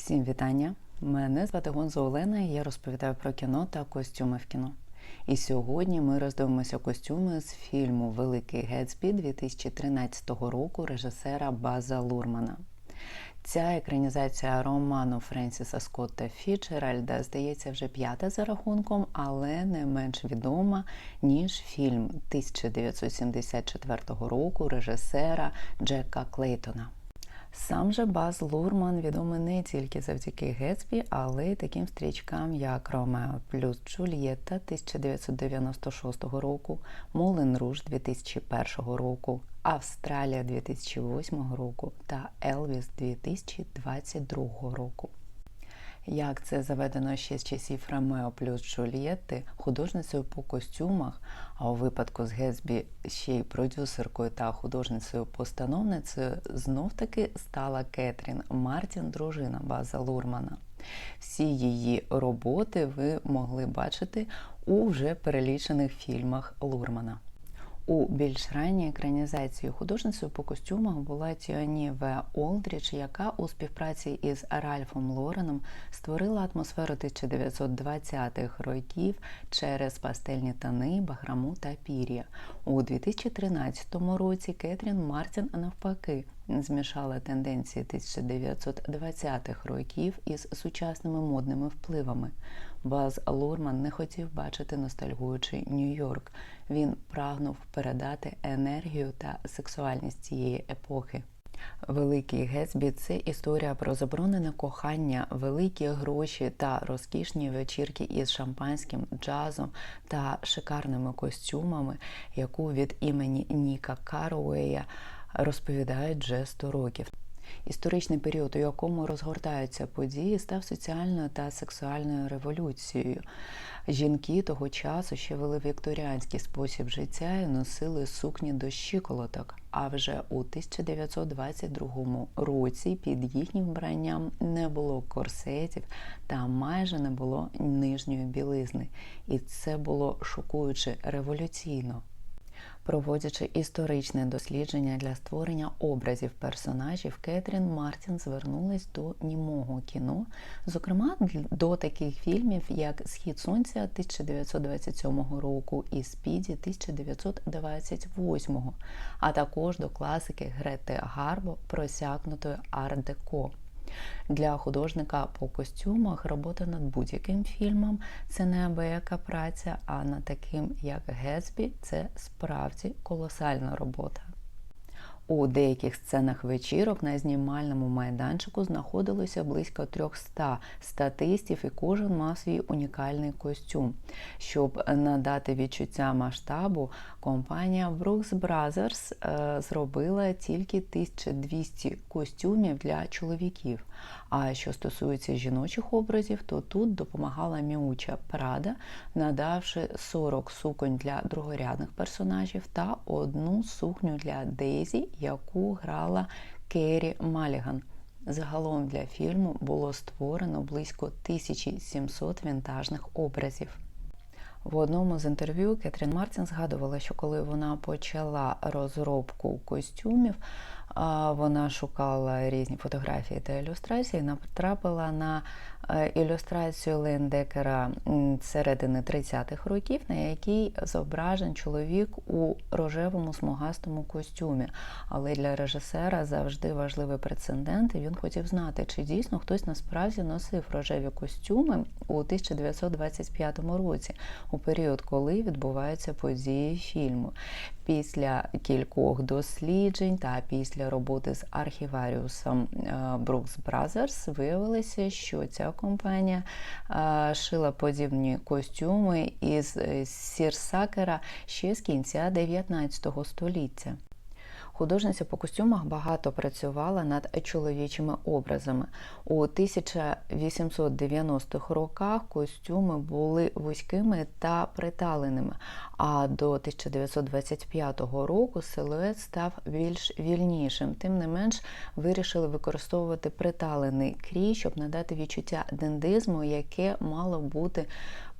Всім вітання! Мене звати Гонзо Олена, і я розповідаю про кіно та костюми в кіно. І сьогодні ми роздивимося костюми з фільму Великий Гетсбі 2013 року режисера База Лурмана. Ця екранізація роману Френсіса Скотта Фіджеральда здається вже п'ята за рахунком, але не менш відома ніж фільм 1974 року режисера Джека Клейтона. Сам же Баз Лурман відомий не тільки завдяки Гетсбі, але й таким стрічкам, як Ромео плюс Джульєтта 1996 року, Молен Руж 2001 року, Австралія 2008 року та Елвіс 2022 року. Як це заведено ще з часів Ромео плюс Джульєтти, художницею по костюмах, а у випадку з Гетсбі ще й продюсеркою та художницею-постановницею, знов таки стала Кетрін Мартін, дружина База Лурмана. Всі її роботи ви могли бачити у вже перелічених фільмах Лурмана. У більш ранній екранізації художницею по костюмах була Тіоні. Олдріч, яка у співпраці із Ральфом Лореном створила атмосферу 1920-х років через пастельні тони, бахраму та пір'я. У 2013 році Кетрін Мартін навпаки змішала тенденції 1920-х років із сучасними модними впливами. Баз Лурман не хотів бачити ностальгуючий Нью-Йорк. Він прагнув передати енергію та сексуальність цієї епохи. Великий Гетсбі це історія про заборонене кохання, великі гроші та розкішні вечірки із шампанським джазом та шикарними костюмами, яку від імені Ніка Каруея розповідають вже 100 років. Історичний період, у якому розгортаються події, став соціальною та сексуальною революцією. Жінки того часу ще вели вікторіанський спосіб життя і носили сукні до щиколоток. А вже у 1922 році під їхнім вбранням не було корсетів та майже не було нижньої білизни. І це було шокуюче революційно проводячи історичне дослідження для створення образів персонажів, Кетрін Мартін звернулась до німого кіно, зокрема до таких фільмів, як Схід Сонця 1927 року і Спіді 1928, а також до класики Грети Гарбо просякнутої арт-деко. Для художника по костюмах робота над будь-яким фільмом це неабияка праця, а над таким, як Гетсбі, це справді колосальна робота. У деяких сценах вечірок на знімальному майданчику знаходилося близько 300 статистів, і кожен мав свій унікальний костюм. Щоб надати відчуття масштабу, компанія Brooks Brothers е, зробила тільки 1200 костюмів для чоловіків. А що стосується жіночих образів, то тут допомагала Міуча Прада, надавши 40 суконь для другорядних персонажів та одну сукню для Дейзі, яку грала Керрі Маліган. Загалом для фільму було створено близько 1700 вінтажних образів. В одному з інтерв'ю Кетрін Мартін згадувала, що коли вона почала розробку костюмів, вона шукала різні фотографії та ілюстрації, натрапила на е, ілюстрацію Лендекера середини 30-х років, на якій зображен чоловік у рожевому смугастому костюмі. Але для режисера завжди важливий прецедент, і він хотів знати, чи дійсно хтось насправді носив рожеві костюми у 1925 році, у період, коли відбуваються події фільму. Після кількох досліджень та після роботи з архіваріусом Brooks Brothers виявилося, що ця компанія шила подібні костюми із сірсакера ще з кінця 19 століття. Художниця по костюмах багато працювала над чоловічими образами. У 1890-х роках костюми були вузькими та приталеними, а до 1925 року силует став більш вільнішим. Тим не менш, вирішили використовувати приталений крій, щоб надати відчуття дендизму, яке мало бути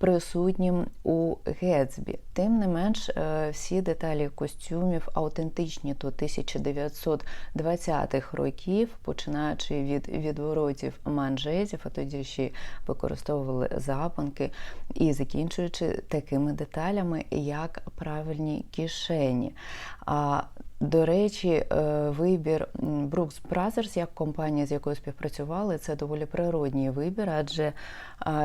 присутнім у Гетсбі. Тим не менш, е, всі деталі костюмів аутентичні до 1920-х років, починаючи від відворотів манжетів, а тоді ще використовували запонки, і закінчуючи такими деталями, як правильні кишені. До речі, е, вибір Brooks Brothers як компанія, з якою співпрацювали, це доволі природній вибір, адже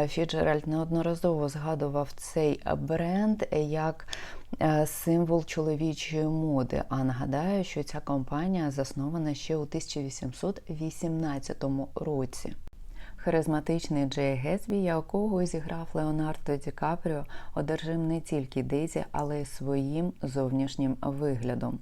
Фіджеральд неодноразово згадував цей бренд як е, символ чоловічої моди. А нагадаю, що ця компанія заснована ще у 1818 році. Харизматичний Джей Гетсбі, якого зіграв Леонардо Ді Капріо, одержим не тільки Дейзі, але й своїм зовнішнім виглядом.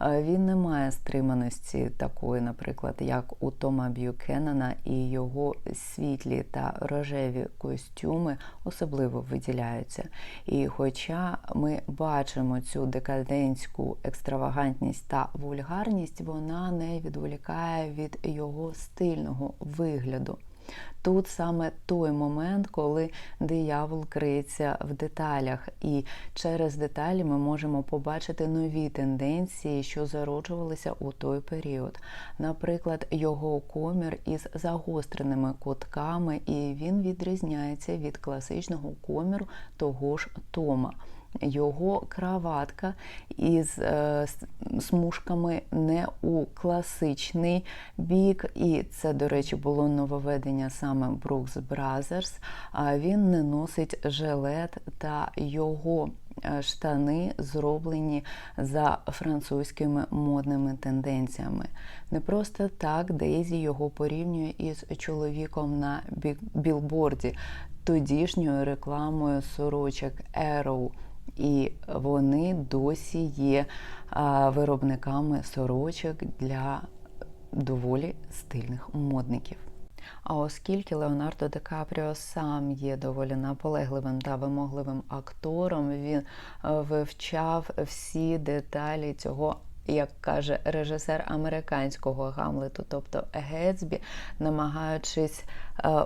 Він не має стриманості такої, наприклад, як у Тома Б'юкеннена, і його світлі та рожеві костюми особливо виділяються. І хоча ми бачимо цю декадентську екстравагантність та вульгарність, вона не відволікає від його стильного вигляду. Тут саме той момент, коли диявол криється в деталях, і через деталі ми можемо побачити нові тенденції, що зароджувалися у той період. Наприклад, його комір із загостреними кутками, і він відрізняється від класичного коміру того ж Тома його краватка із е, смужками не у класичний бік, і це, до речі, було нововведення саме Brooks Brothers, а він не носить жилет та його. Е, штани зроблені за французькими модними тенденціями. Не просто так Дейзі його порівнює із чоловіком на білборді, тодішньою рекламою сорочок Arrow і вони досі є виробниками сорочок для доволі стильних модників. А оскільки Леонардо Ди Капріо сам є доволі наполегливим та вимогливим актором, він вивчав всі деталі цього. Як каже режисер американського Гамлету, тобто Гетсбі, намагаючись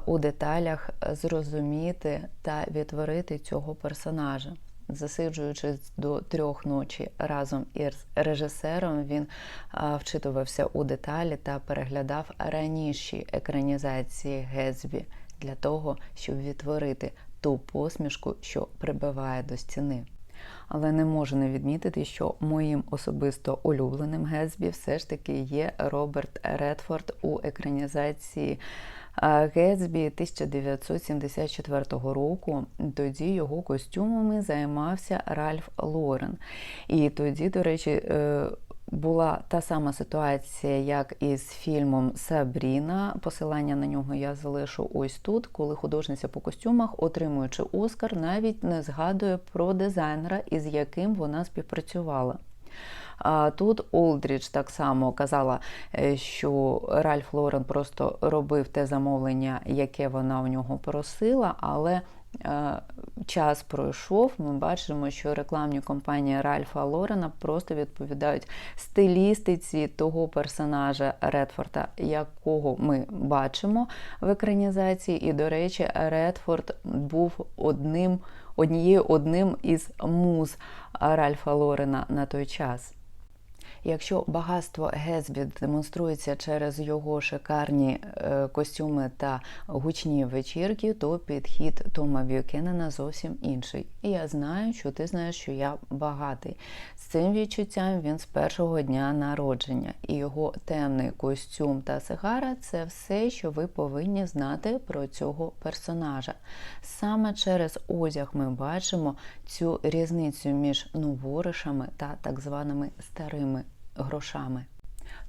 у деталях зрозуміти та відтворити цього персонажа засиджуючись до трьох ночі разом із режисером, він вчитувався у деталі та переглядав раніші екранізації Гетсбі для того, щоб відтворити ту посмішку, що прибиває до стіни. Але не можу не відмітити, що моїм особисто улюбленим Гетсбі все ж таки є Роберт Редфорд у екранізації Гетсбі 1974 року. Тоді його костюмами займався Ральф Лорен. І тоді, до речі, е, була та сама ситуація, як із фільмом Сабріна. Посилання на нього я залишу ось тут, коли художниця по костюмах, отримуючи Оскар, навіть не згадує про дизайнера, із яким вона співпрацювала. Тут Олдрідж так само казала, е, що Ральф Лорен просто робив те замовлення, яке вона у нього просила, але е, час пройшов. Ми бачимо, що рекламні компанії Ральфа Лорена просто відповідають стилістиці того персонажа Редфорда, якого ми бачимо в екранізації. І, до речі, Редфорд був одним однією одним із муз Ральфа Лорена на той час. Якщо багатство Гетсбі демонструється через його шикарні е, костюми та гучні вечірки, то підхід Тома Б'юкенена зовсім інший. І я знаю, що ти знаєш, що я багатий. З цим відчуттям він з першого дня народження, і його темний костюм та сигара це все, що ви повинні знати про цього персонажа. Саме через одяг ми бачимо цю різницю між новоришами та так званими старими грошами.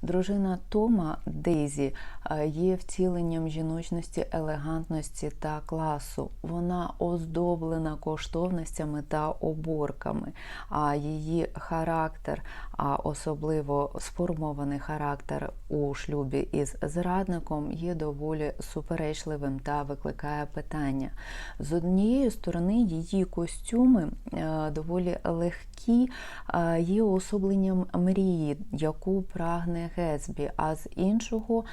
Дружина Тома Дейзі е, є втіленням жіночності, елегантності та класу. Вона оздоблена коштовностями та оборками, а її характер, а особливо сформований характер у шлюбі із зрадником, є доволі суперечливим та викликає питання. З однієї сторони, її костюми е, доволі легкі, е, є уособленням мрії, яку прагне Гетсбі, а з іншого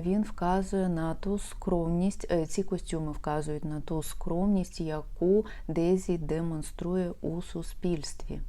він вказує на ту скромність. е, Ці костюми вказують на ту скромність, яку Дезі демонструє у суспільстві.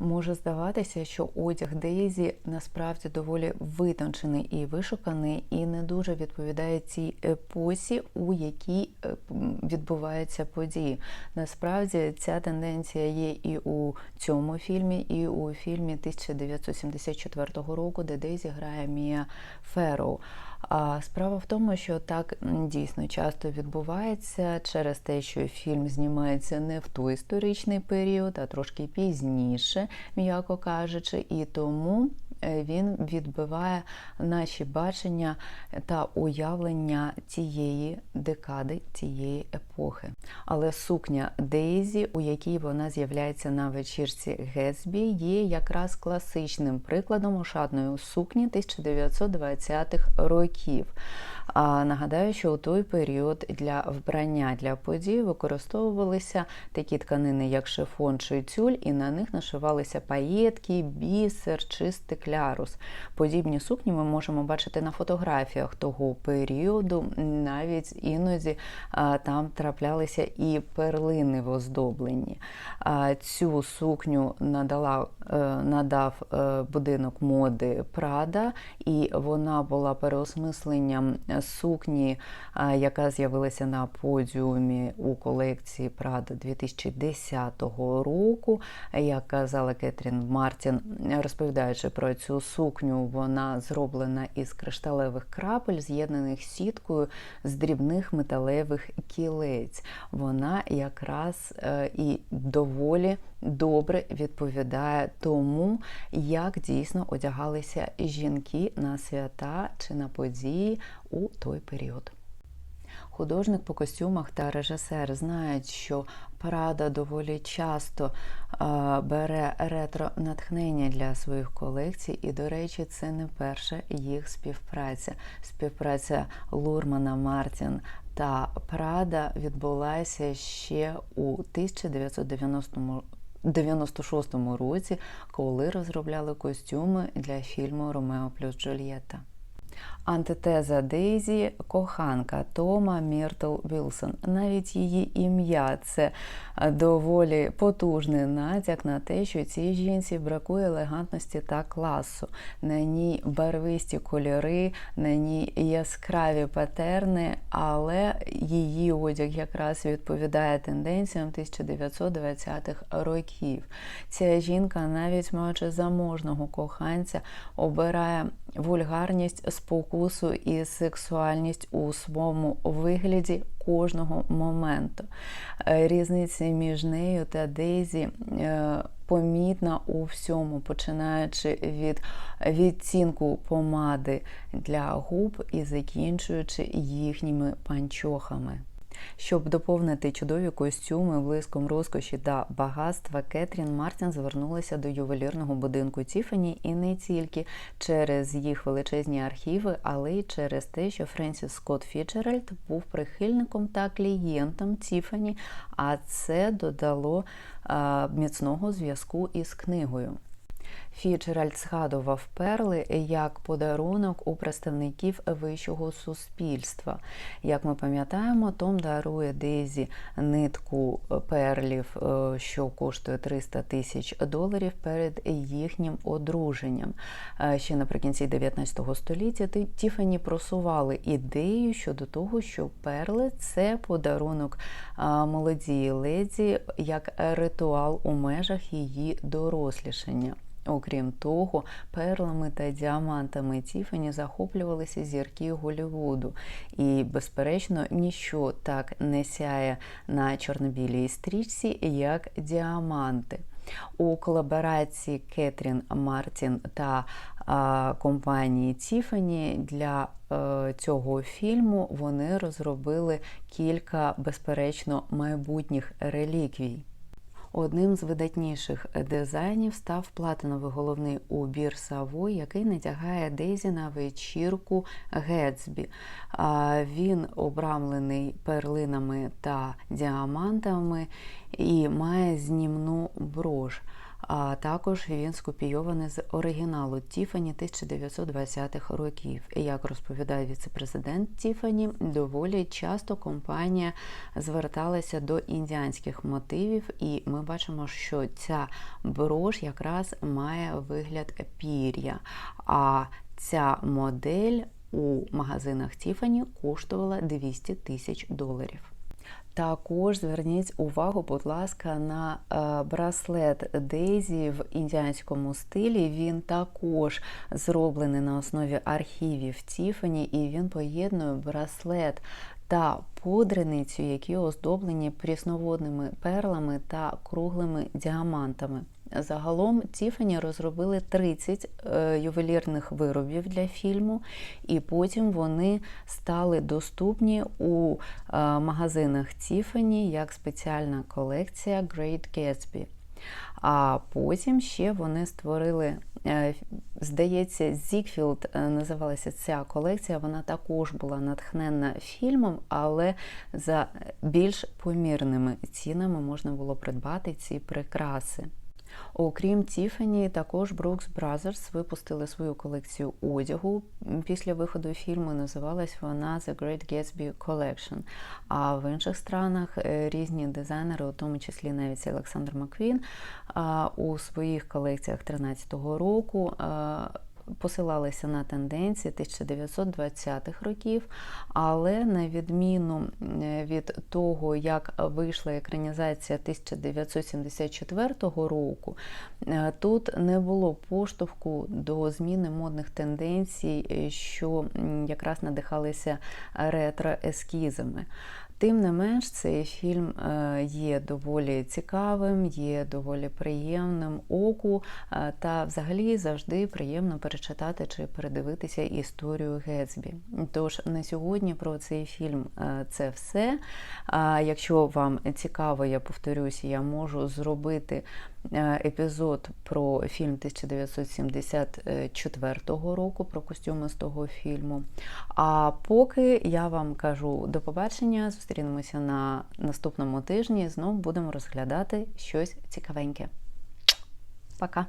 Може здаватися, що одяг Дейзі насправді доволі витончений і вишуканий, і не дуже відповідає цій епосі, у якій е, відбуваються події. Насправді ця тенденція є і у цьому фільмі, і у фільмі 1974 року, де Дейзі грає Мія Ферроу. А справа в тому, що так дійсно часто відбувається через те, що фільм знімається не в той історичний період, а трошки пізніше, м'яко кажучи, і тому е, він відбиває наші бачення та уявлення цієї декади, цієї епохи. Але сукня Дейзі, у якій вона з'являється на вечірці Гетсбі, є якраз класичним прикладом ошатної сукні 1920-х років. А нагадаю, що у той період для вбрання для подій використовувалися такі тканини, як шифон чи тюль, і на них нашивалися паєтки, бісер чи стеклярус. Подібні сукні ми можемо бачити на фотографіях того періоду. Навіть іноді там траплялися і перлини в оздобленні. Цю сукню надала, е, надав е, будинок моди Прада, і вона була переосмисленням сукні, яка з'явилася на подіумі у колекції Прада 2010 року. Як казала Кетрін Мартін, розповідаючи про цю сукню, вона зроблена із кришталевих крапель, з'єднаних сіткою з дрібних металевих кілець. Вона якраз е, і доволі добре відповідає тому, як дійсно одягалися жінки на свята чи на події у той період. Художник по костюмах та режисер знають, що Прада доволі часто бере ретро натхнення для своїх колекцій, і, до речі, це не перша їх співпраця. Співпраця Лурмана Мартін та Прада відбулася ще у 1990 96 році, коли розробляли костюми для фільму Ромео плюс Джульєта. Антитеза Дейзі коханка Тома Міртл Вілсон. Навіть її ім'я це доволі потужний натяк на те, що цій жінці бракує елегантності та класу. На ній барвисті кольори, на ній яскраві патерни, але її одяг якраз відповідає тенденціям 1920-х років. Ця жінка, навіть маючи заможного коханця, обирає вульгарність, спокусу і сексуальність у своєму вигляді кожного моменту. Різниця між нею та Дейзі помітна у всьому, починаючи від відцінку помади для губ і закінчуючи їхніми панчохами. Щоб доповнити чудові костюми блиском розкоші та багатства, Кетрін Мартін звернулася до ювелірного будинку Тіфані і не тільки через їх величезні архіви, але й через те, що Френсіс Скотт Фіджеральд був прихильником та клієнтом Тіфані, а це додало міцного зв'язку із книгою. Фіджеральд згадував перли як подарунок у представників вищого суспільства. Як ми пам'ятаємо, Том дарує Дейзі нитку перлів, що коштує 300 тисяч доларів перед їхнім одруженням. Ще наприкінці 19 століття Тіфані просували ідею щодо того, що перли це подарунок молодій леді як ритуал у межах її дорослішання. Окрім того, перлами та діамантами Тіфані захоплювалися зірки Голлівуду. І, безперечно, ніщо так не сяє на чорнобілій стрічці, як діаманти. У колаборації Кетрін Мартін та компанії Тіфані для а, цього фільму вони розробили кілька, безперечно, майбутніх реліквій. Одним з видатніших дизайнів став платиновий головний убір Савой, який натягає Дезі на вечірку Гетсбі. Він обрамлений перлинами та діамантами і має знімну брош. А також він скопійований з оригіналу Тіфані 1920-х років. Як розповідає віцепрезидент Тіфані, доволі часто компанія зверталася до індіанських мотивів, і ми бачимо, що ця брош якраз має вигляд пір'я. А ця модель у магазинах Тіфані коштувала 200 тисяч доларів. Також зверніть увагу, будь ласка, на е, браслет Дейзі в індіанському стилі. Він також зроблений на основі архівів Тіфані, і він поєднує браслет та пудреницю, які оздоблені прісноводними перлами та круглими діамантами. Загалом Тіфані розробили 30 е, ювелірних виробів для фільму, і потім вони стали доступні у е, магазинах Тіфані як спеціальна колекція Great Gatsby. А потім ще вони створили, е, здається, Зікфілд називалася ця колекція. Вона також була натхненна фільмом, але за більш помірними цінами можна було придбати ці прикраси. Окрім Тіфані, також Brooks Brothers випустили свою колекцію одягу після виходу фільму. Називалась вона The Great Gatsby Collection. А в інших странах різні дизайнери, у тому числі навіть Олександр Маквін, у своїх колекціях 13-го року посилалися на тенденції 1920-х років, але на відміну від того, як вийшла екранізація 1974 року, тут не було поштовху до зміни модних тенденцій, що якраз надихалися ретро-ескізами. Тим не менш, цей фільм є доволі цікавим, є доволі приємним оку, та взагалі завжди приємно перечитати чи передивитися історію Гетсбі. Тож на сьогодні про цей фільм це все. Якщо вам цікаво, я повторюся, я можу зробити. Епізод про фільм 1974 року, про костюми з того фільму. А поки я вам кажу до побачення, зустрінемося на наступному тижні. Знову будемо розглядати щось цікавеньке. Пока!